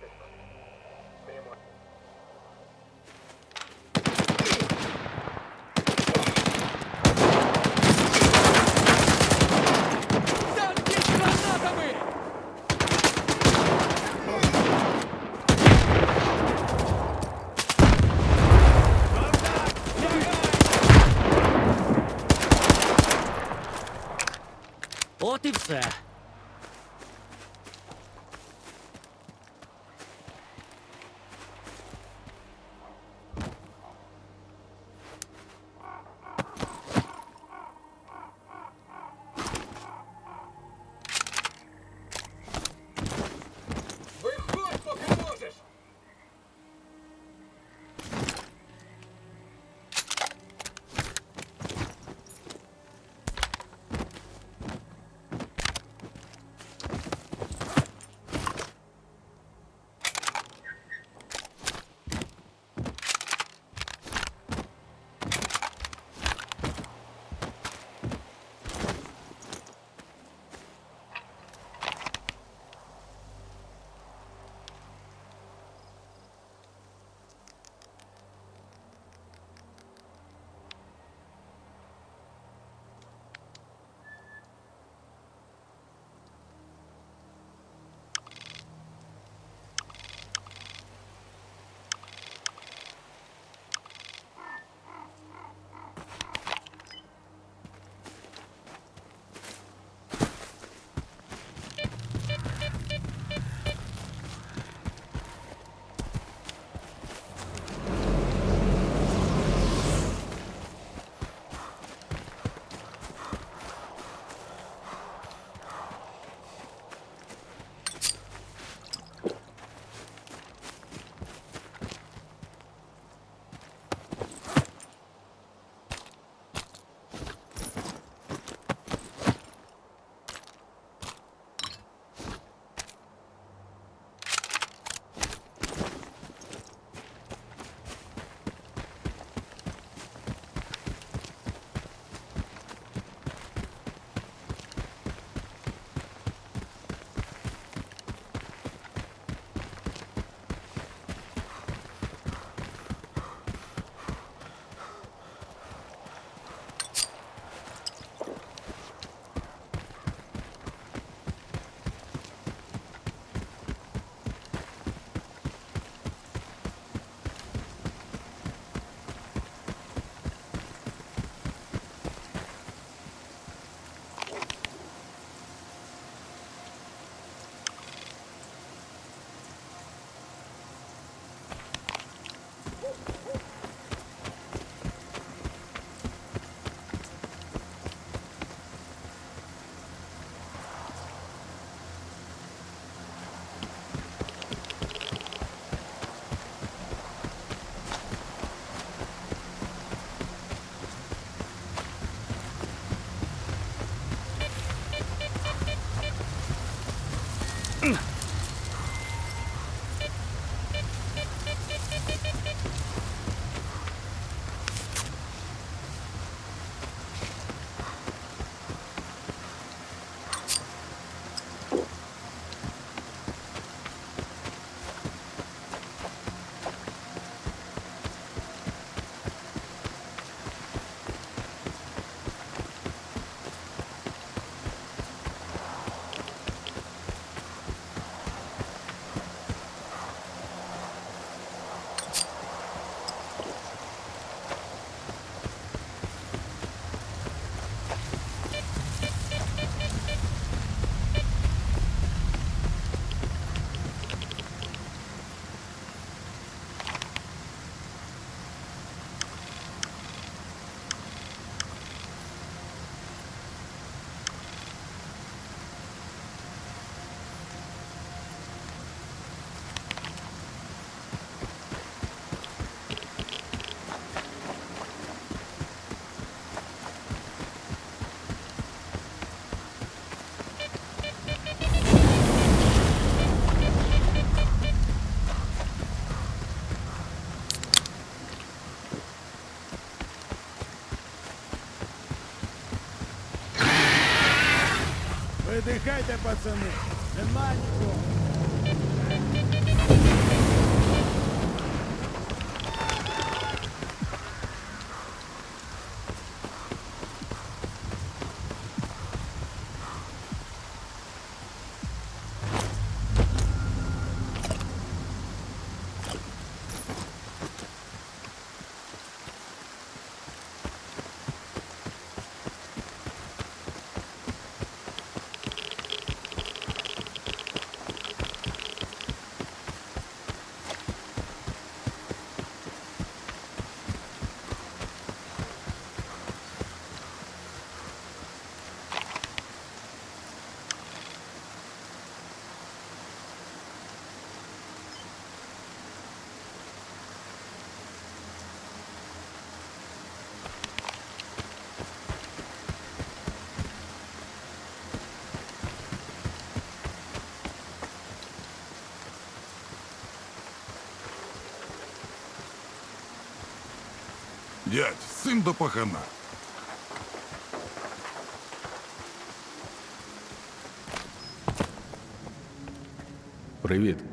Танки! От і все. Пацани. Дядь, з до пахана. Привіт.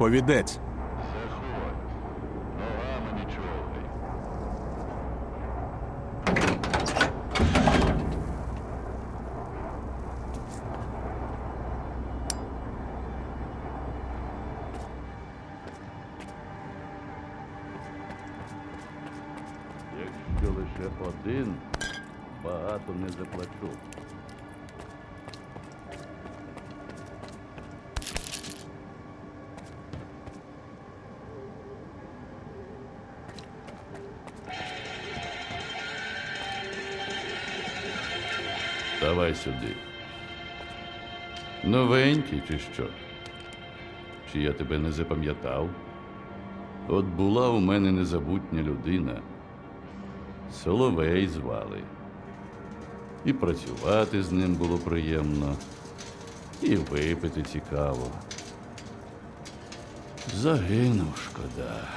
Повідець. Заходь. Ногами не човгай. Якщо лише один, багато не заплачу. Давай сюди. Новенький чи що? Чи я тебе не запам'ятав? От була у мене незабутня людина. Соловей звали. І працювати з ним було приємно, і випити цікаво. Загинув шкода.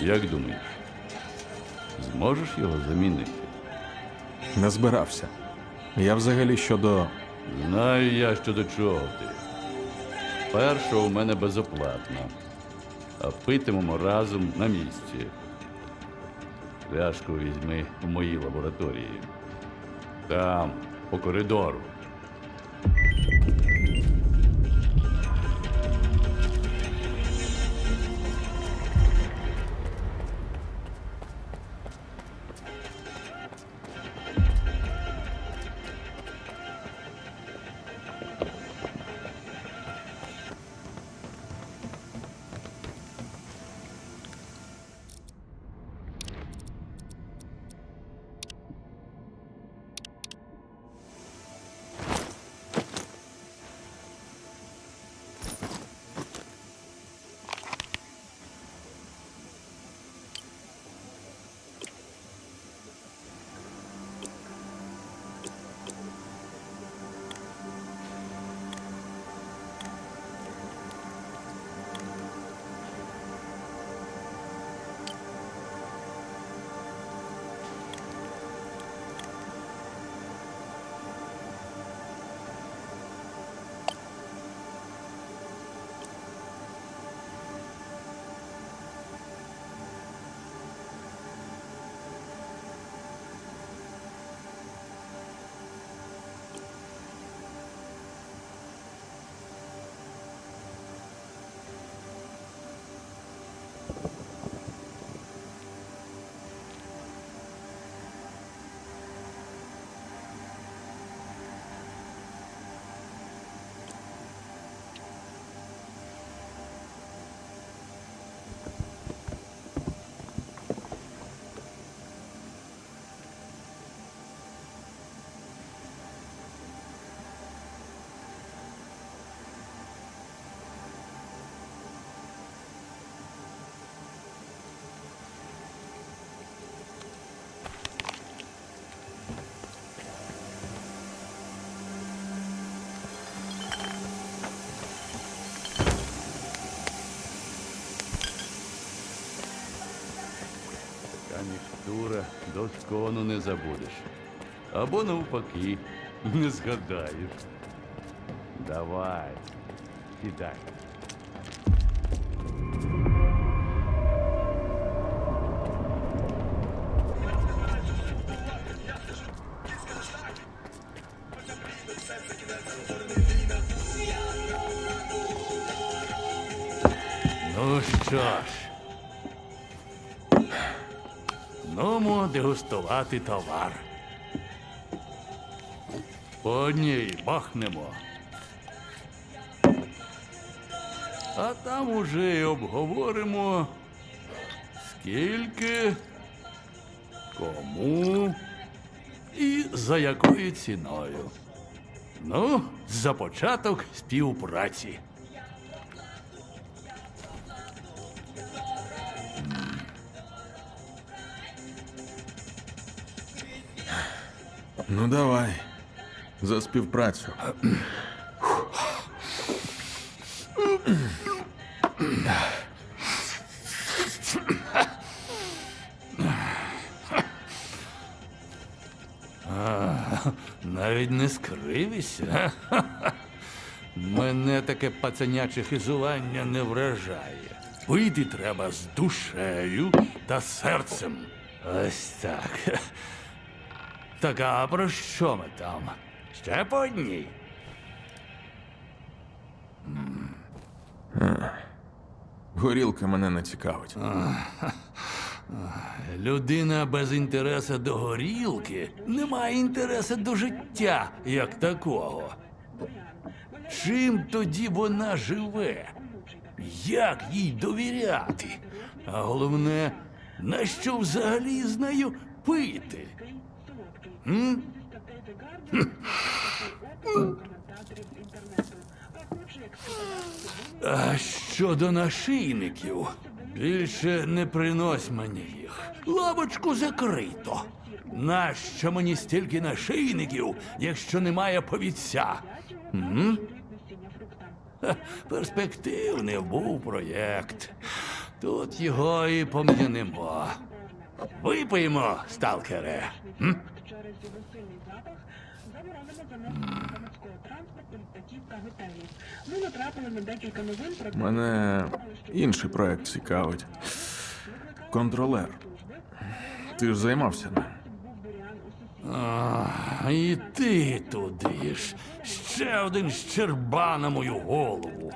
Як думаєш, зможеш його замінити? Не збирався. Я взагалі щодо. Знаю я, щодо чого ти. Перша у мене безоплатна, а питимемо разом на місці. Пляшку візьми у моїй лабораторії. Там, по коридору. Доскону не забудеш. Або навпаки, не згадаєш. Давай, сідай. Ну що ж. Дегустувати товар. По одній бахнемо. А там уже й обговоримо, скільки, кому і за якою ціною. Ну, за початок співпраці. Ну давай. За співпрацю. Навіть не скривися. Мене таке пацаняче хизування не вражає. Пити треба з душею та серцем. Ось так. Так, а про що ми там? Ще по одній? Горілка мене не цікавить. Людина без інтересу до горілки не має інтересу до життя як такого. Чим тоді вона живе? Як їй довіряти? А головне, на що взагалі з нею пити? А щодо нашийників, більше не принось мені їх. Лавочку закрито. Нащо мені стільки нашийників, якщо немає повідця? М? Перспективний був проєкт. Тут його і пом'янемо. Випиємо, сталкере. М? Його сильний запах заборонено занесення громадського транспорту, літаків та готелів. Ми натрапили на декілька новин про Мене інший проект цікавить. Контролер. Ти ж займався ним. А, і ти туди ж. Ще один щерба на мою голову.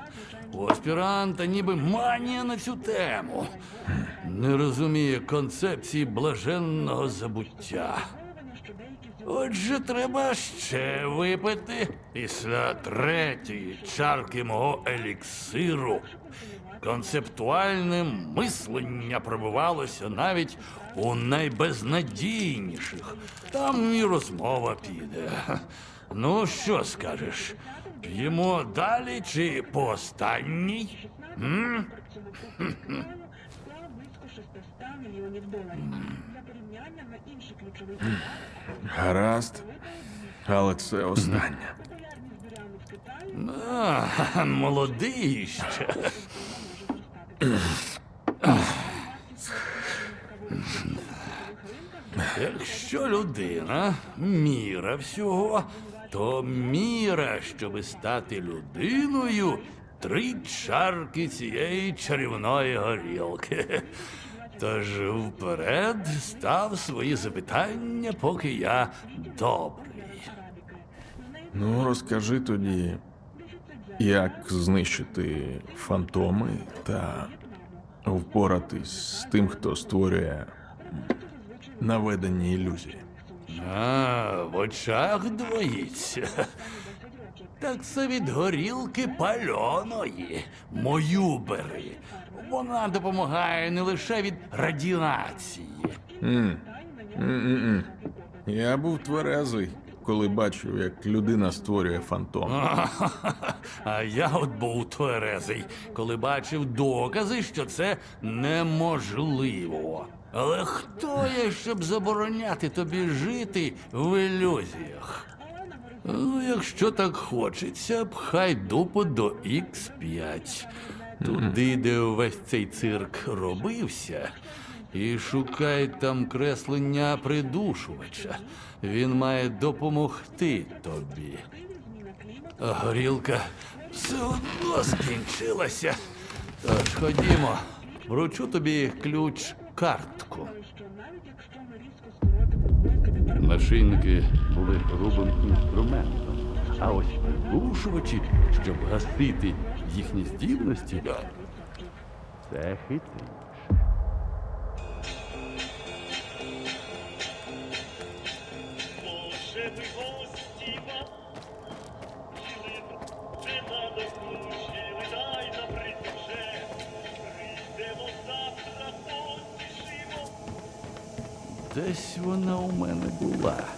У аспіранта ніби манія на цю тему. Не розуміє концепції блаженного забуття. що деякі з його Отже, треба ще випити після третьої чарки мого еліксиру. Концептуальне мислення пробивалося навіть у найбезнадійніших. Там і розмова піде. Ну, що скажеш? П'ємо далі чи по останній? М? 600 мільйонів доларів. Гаразд. Але це останнє. А, молодий ще. Якщо людина міра всього, то міра, щоби стати людиною, три чарки цієї чарівної горілки. Тож вперед став свої запитання, поки я добрий. Ну, розкажи тоді, як знищити фантоми та впоратись з тим, хто створює наведені ілюзії. А, в очах двоїться. Так це від горілки пальоної. Мою бери. Вона допомагає не лише від радіації. М-м-м. Я був тверезий, коли бачив, як людина створює фантом. А я от був тверезий, коли бачив докази, що це неможливо. Але хто я, щоб забороняти тобі жити в ілюзіях? Ну, якщо так хочеться, пхай дупу до Х5. Туди, де увесь цей цирк робився, і шукай там креслення придушувача. Він має допомогти тобі. А горілка все одно скінчилася. Тож ходімо, вручу тобі ключ картку. Нашийники були грубим інструментом, а ось придушувачі, щоб гасити їхні здібності, це хитріше. Десь вона у мене була.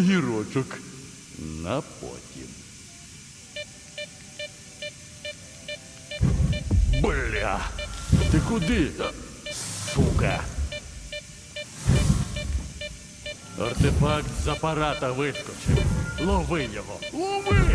Огірочок. На потім. Бля! Ти куди? Сука! Артефакт з апарата вискочив. Лови його! Лови!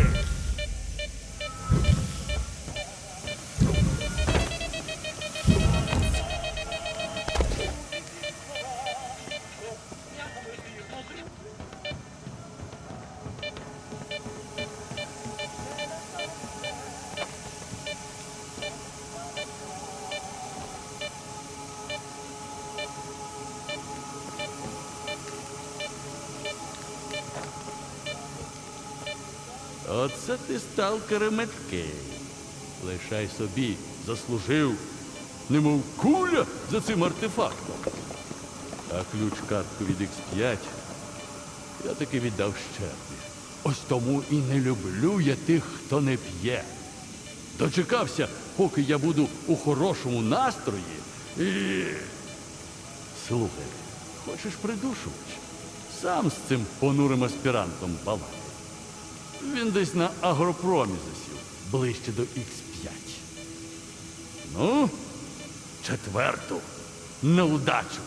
Оце ти сталкере меткий. Лишай собі, заслужив, немов куля за цим артефактом. А ключ картку від X5 я таки віддав щербі. Ось тому і не люблю я тих, хто не п'є. Дочекався, поки я буду у хорошому настрої. І... Слухай, хочеш придушувач? Сам з цим понурим аспірантом балакай. Він десь на агропромі засів, ближче до Х5. Ну, четверту на удачу.